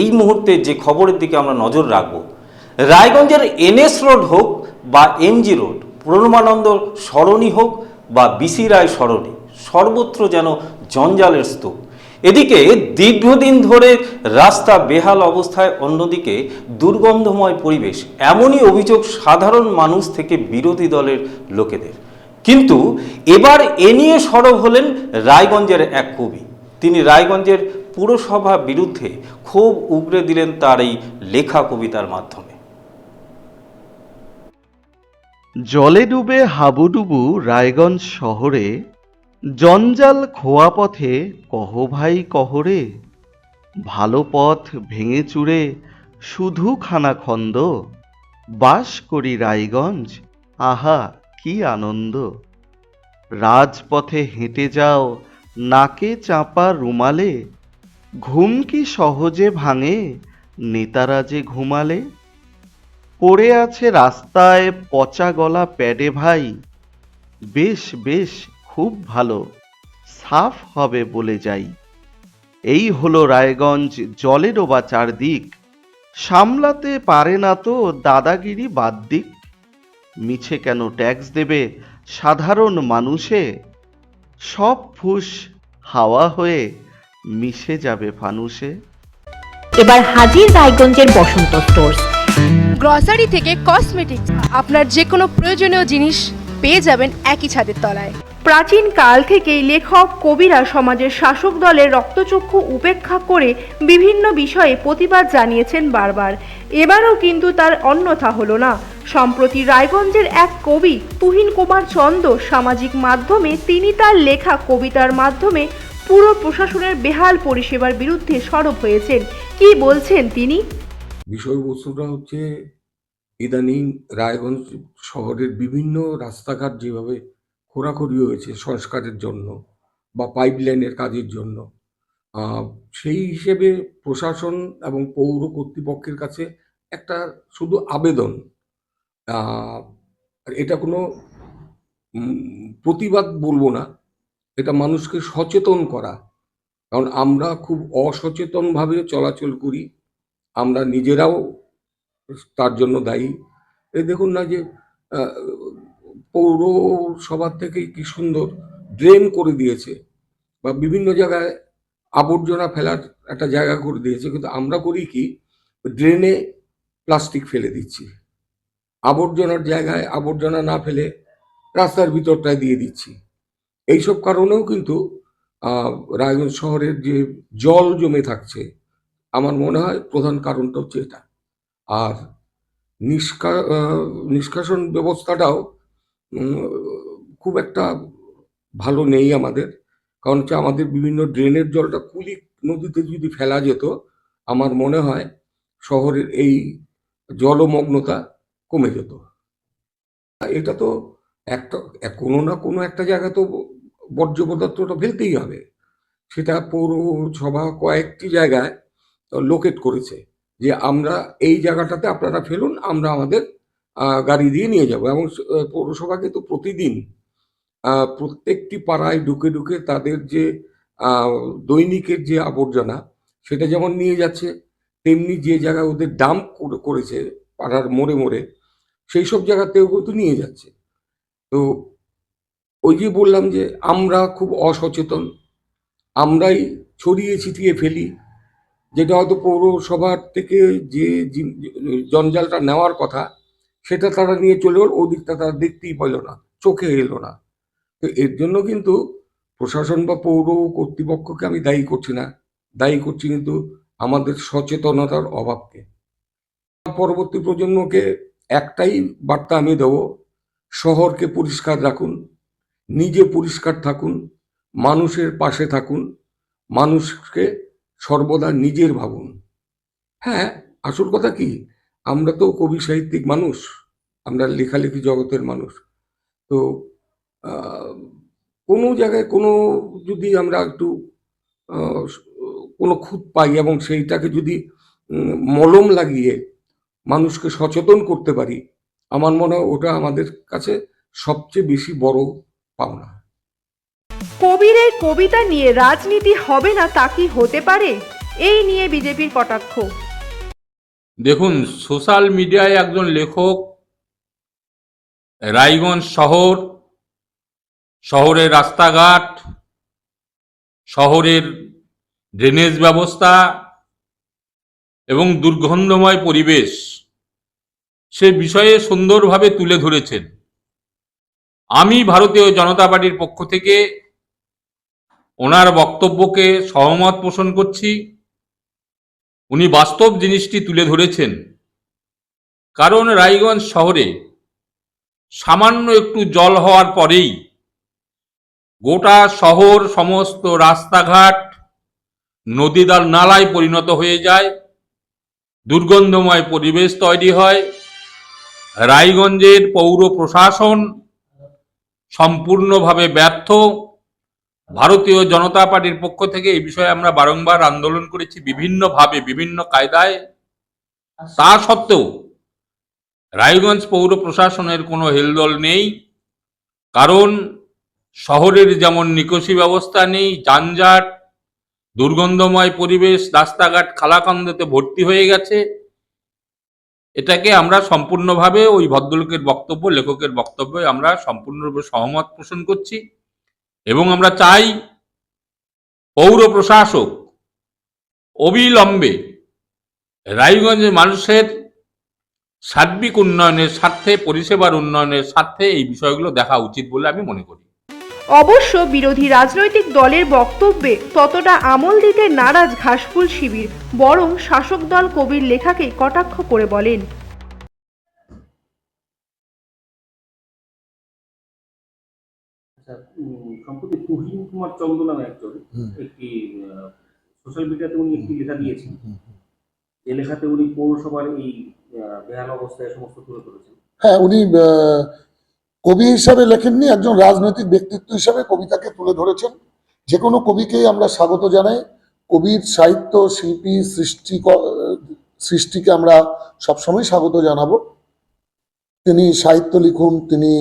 এই মুহূর্তে যে খবরের দিকে আমরা নজর রাখব, রায়গঞ্জের এনএস রোড হোক বা এমজি রোড প্রণমানন্দ সরণি হোক বা বিসি রায় সরণি, সর্বত্র যেন জঞ্জালের স্তূপ। এদিকে দীর্ঘদিন ধরে রাস্তা বেহাল অবস্থায়, অন্যদিকে দুর্গন্ধময় পরিবেশ, এমনই অভিযোগ সাধারণ মানুষ থেকে বিরোধী দলের লোকেদের। কিন্তু এবার এ নিয়ে সরব হলেন রায়গঞ্জের এক কবি। তিনি রায়গঞ্জের পুরসভা বিরুদ্ধে ক্ষোভ উগরে দিলেন তার এই লেখা কবিতার মাধ্যমে। জলে ডুবে হাবুডুবু রায়গঞ্জ শহরে, জঞ্জাল খোয়া পথে কহ ভাই কহরে ভালো পথ ভেঙে চুরে শুধু খানাখন্দ, বাস করি রায়গঞ্জ, আহা কি আনন্দ। রাজপথে হেঁটে যাও, নাকে চাপা রুমালে ঘুম কি সহজে ভাঙে? নেতারা যে ঘুমালে? পড়ে আছে রাস্তায় পচা গলা প্যাডে ভাই। বেশ বেশ, খুব ভালো, সাফ হবে বলে যাই। এই হলো রায়গঞ্জ জলে ডোবা চারদিক। সামলাতে পারে না তো দাদাগিরি বাদ দিক মিছে কেন ট্যাক্স দেবে সাধারণ মানুষে? সব ফুস হাওয়া হয়ে মিশে যাবে ফানুষে। এবার হাজির রায়গঞ্জের বসন্ত স্টোর্স গ্রসারি থেকে কসমেটিক্স আপনার যে কোনো প্রয়োজনীয় জিনিস পেয়ে যাবেন একই ছাদের তলায়। প্রাচীন কাল থেকেই লেখক কবিরা সমাজের শাসক দলের রক্তচক্ষু উপেক্ষা করে বিভিন্ন বিষয়ে প্রতিবাদ জানিয়েছেন বারবার। এবারও কিন্তু তার অন্যথা হলো না। সম্প্রতি রায়গঞ্জের এক কবি তুহিন কুমার চন্দ সামাজিক মাধ্যমে তিনি তার লেখা কবিতার মাধ্যমে পুরো প্রশাসনের বেহাল পরিষেবার বিরুদ্ধে সরব হয়েছেন। কি বলছেন তিনি? বিষয়বস্তুটা হচ্ছে, ইদানিং রায়গঞ্জ শহরের বিভিন্ন রাস্তাঘাট যেভাবে খোরাখুরি হয়েছে সংস্কারের জন্য বা পাইপলাইনের কাজের জন্য সেই হিসেবে প্রশাসন এবং পৌর কর্তৃপক্ষের কাছে একটা শুধু আবেদন এটা কোনো প্রতিবাদ বলব না এটা মানুষকে সচেতন করা। কারণ আমরা খুব অসচেতনভাবে চলাচল করি আমরা নিজেরাও তার জন্য দায়ী। এই দেখুন না যে আহ, পৌরসভা থেকে কি সুন্দর ড্রেন করে দিয়েছে বা বিভিন্ন জায়গায় আবর্জনা ফেলার একটা জায়গা করে দিয়েছে কিন্তু আমরা করি কি ড্রেনে প্লাস্টিক ফেলে দিচ্ছি। আবর্জনার জায়গায় আবর্জনা না ফেলে রাস্তার ভিতরটায় দিয়ে দিচ্ছি। এইসব কারণেও কিন্তু রায়গঞ্জ শহরের যে জল জমে থাকছে, আমার মনে হয় প্রধান কারণটা হচ্ছে এটা। আর নিষ্কা নিষ্কাশন ব্যবস্থাটাও খুব একটা ভালো নেই আমাদের। কারণ হচ্ছে আমাদের বিভিন্ন ড্রেনের জলটা কুলি নদীতে যদি ফেলা যেত, আমার মনে হয় শহরের এই জলমগ্নতা কমে যেত। এটা তো একটা, কোনো না কোনো একটা জায়গা তো বর্জ্য পদার্থটা ফেলতেই হবে। সেটা পৌরসভা কয়েকটি জায়গায় লোকেট করেছে যে আমরা এই জায়গাটাতে আপনারা ফেলুন আমরা আমাদের গাড়ি দিয়ে নিয়ে যাব। এবং স- আহ, পৌরসভা কিন্তু প্রতিদিন প্রত্যেকটি পাড়ায় ঢুকে ঢুকে তাদের যে দৈনিকের যে আবর্জনা সেটা যেমন নিয়ে যাচ্ছে তেমনি যে জায়গায় ওদের ডাম্প করেছে পাড়ার মোড়ে মোড়ে সেই সব জায়গাতেও কিন্তু নিয়ে যাচ্ছে। তো ওই যে বললাম যে আমরা খুব অসচেতন, আমরাই ছড়িয়ে ছিটিয়ে ফেলি। যেটা হয়তো পৌরসভার থেকে যে জঞ্জালটা নেওয়ার কথা, সেটা তারা নিয়ে চলে গেল ওদিকটা তারা দেখতেই পেল না, চোখে এলো না। তো এর জন্য কিন্তু প্রশাসন বা পৌর কর্তৃপক্ষকে আমি দায়ী করছি না। দায়ী করছি কিন্তু আমাদের সচেতনতার অভাবকে। পরবর্তী প্রজন্মকে একটাই বার্তা আমি দেব, শহরকে পরিষ্কার রাখুন। নিজে পরিষ্কার থাকুন, মানুষের পাশে থাকুন, মানুষকে সর্বদা নিজের ভাবুন। হ্যাঁ আসল কথা কি? আমরা তো কবি সাহিত্যিক মানুষ, আমরা লেখালেখি জগতের মানুষ। তো কোনো জায়গায় কোনো যদি আমরা একটু কোনো খুঁত পাই এবং সেইটাকে যদি মলম লাগিয়ে মানুষকে সচেতন করতে পারি, আমার মনে হয় ওটা আমাদের কাছে সবচেয়ে বেশি বড় পাওনা কবির এই কবিতা নিয়ে রাজনীতি হবে না তা কি হতে পারে? এই নিয়ে বিজেপির কটাক্ষ। দেখুন সোশ্যাল মিডিয়ায় একজন লেখক রায়গঞ্জ শহর শহরের রাস্তাঘাট শহরের ড্রেনেজ ব্যবস্থা এবং দুর্গন্ধময় পরিবেশ সে বিষয়ে সুন্দরভাবে তুলে ধরেছেন। আমি ভারতীয় জনতা পার্টির পক্ষ থেকে ওনার বক্তব্যকে সহমত পোষণ করছি। উনি বাস্তব জিনিসটি তুলে ধরেছেন। কারণ রায়গঞ্জ শহরে সামান্য একটু জল হওয়ার পরেই গোটা শহর, সমস্ত রাস্তাঘাট, নদীদার নালায় পরিণত হয়ে যায়। দুর্গন্ধময় পরিবেশ তৈরি হয়। রায়গঞ্জের পৌর প্রশাসন সম্পূর্ণভাবে ব্যর্থ। ভারতীয় জনতা পার্টির পক্ষ থেকে এই বিষয়ে আমরা বারংবার আন্দোলন করেছি বিভিন্নভাবে, বিভিন্ন কায়দায়। তা সত্ত্বেও রায়গঞ্জ পৌর প্রশাসনের কোনো হেলদোল নেই। কারণ শহরের যেমন নিকশি ব্যবস্থা নেই, যানজট, দুর্গন্ধময় পরিবেশ, রাস্তাঘাট খালাকান্দতে ভর্তি হয়ে গেছে। এটাকে আমরা সম্পূর্ণভাবে ওই ভদ্রলোকের বক্তব্য, লেখকের বক্তব্যে আমরা সম্পূর্ণরূপে সহমত পোষণ করছি এবং আমরা চাই পৌর প্রশাসক অবিলম্বে রায়গঞ্জের মানুষের সার্বিক উন্নয়নের স্বার্থে, পরিষেবার উন্নয়নের স্বার্থে এই বিষয়গুলো দেখা উচিত বলে আমি মনে করি। অবশ্য বিরোধী রাজনৈতিক দলের বক্তব্যে ততটা আমল দিতে নারাজ ঘাসফুল শিবির বরং শাসক দল কবির লেখাকে কটাক্ষ করে বলেন। আচ্ছা উম, সম্প্রতি তুহিন কুমার চন্দ্র নামে একজন একটি সোশ্যাল মিডিয়াতে উনি একটি লেখা দিয়েছেন। যে লেখাতে উনি পৌরসভার এই আহ, বেহাল অবস্থায় সমস্ত তুলে ধরেছেন। হ্যাঁ উনি আহ, কবি হিসাবে লেখেননি, একজন রাজনৈতিক ব্যক্তিত্ব হিসাবে কবিতাকে তুলে ধরেছেন। যে কোনো কবিকেই আমরা স্বাগত জানাই। কবির সাহিত্য, শিল্পী, সৃষ্টি সৃষ্টিকে আমরা সবসময় স্বাগত জানাব। তিনি সাহিত্য লিখুন, তিনি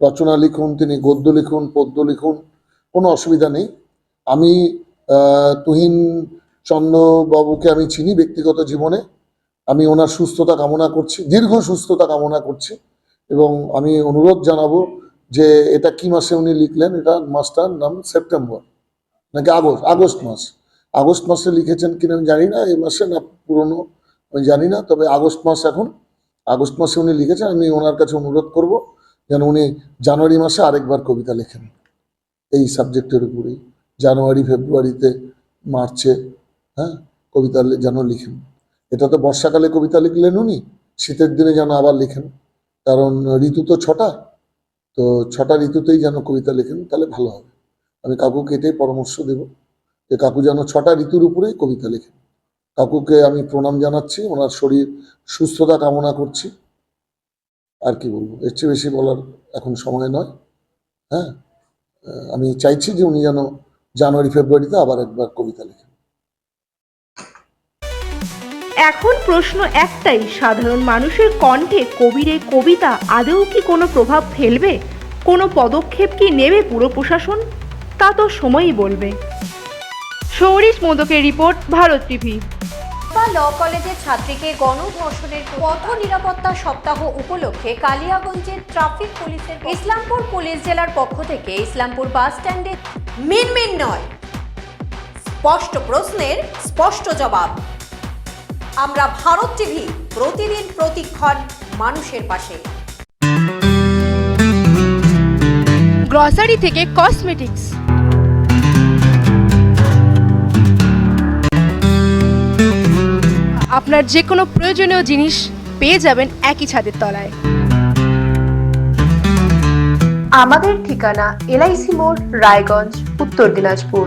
রচনা লিখুন, তিনি গদ্য লিখুন, পদ্য লিখুন, কোনো অসুবিধা নেই। আমি তুহিন চন্দ্রবাবুকে আমি চিনি ব্যক্তিগত জীবনে। আমি ওনার সুস্থতা কামনা করছি, দীর্ঘ সুস্থতা কামনা করছি। এবং আমি অনুরোধ জানাব যে এটা কি মাসে উনি লিখলেন? এটা মাসটার নাম সেপ্টেম্বর, নাকি আগস্ট? আগস্ট মাস। আগস্ট মাসে লিখেছেন কিনা আমি জানি না, এই মাসে না পুরনো আমি জানি না, তবে আগস্ট মাস এখন। আগস্ট মাসে উনি লিখেছেন, আমি ওনার কাছে অনুরোধ করব যেন উনি জানুয়ারি মাসে আরেকবার কবিতা লেখেন। এই সাবজেক্টের উপরেই। জানুয়ারি, ফেব্রুয়ারিতে, মার্চে হ্যাঁ কবিতা যেন লিখেন। এটা তো বর্ষাকালে কবিতা লিখলেন উনি, শীতের দিনে যেন আবার লিখেন। কারণ ঋতু তো ছটা তো ছটা ঋতুতেই যেন কবিতা লেখেন, তাহলে ভালো হবে। আমি কাকুকে এটাই পরামর্শ দেব যে কাকু যেন ছটা ঋতুর উপরেই কবিতা লেখেন। কাকুকে আমি প্রণাম জানাচ্ছি, ওনার শরীর সুস্থতা কামনা করছি। আর কি বলব, এর চেয়ে বেশি বলার এখন সময় নয়। হ্যাঁ আমি চাইছি যে উনি যেন জানুয়ারি, ফেব্রুয়ারিতে আবার একবার কবিতা লেখেন। এখন প্রশ্ন একটাই, সাধারণ মানুষের কণ্ঠে কবির এই কবিতা আদৌ কি কোনো প্রভাব ফেলবে? কোনো পদক্ষেপ কি নেবে পুরো প্রশাসন? তা তো সময়ই বলবে। সৌরিশ মোদকের রিপোর্ট, ভারত টিভি। ল কলেজের ছাত্রীকে গণধর্ষণের পথ নিরাপত্তা সপ্তাহ উপলক্ষে কালিয়াগঞ্জের ট্রাফিক পুলিশের ইসলামপুর পুলিশ জেলার পক্ষ থেকে ইসলামপুর বাস স্ট্যান্ডে মিনমিন নয়। স্পষ্ট প্রশ্নের স্পষ্ট জবাব। আমরা ভারত টিভি প্রতিদিন প্রতিক্ষণ মানুষের পাশে। গ্রসারি থেকে কসমেটিক্স আপনার যে কোনো প্রয়োজনীয় জিনিস পেয়ে যাবেন একই ছাদের তলায়। আমাদের ঠিকানা এলআইসি মোড় রায়গঞ্জ উত্তর দিনাজপুর।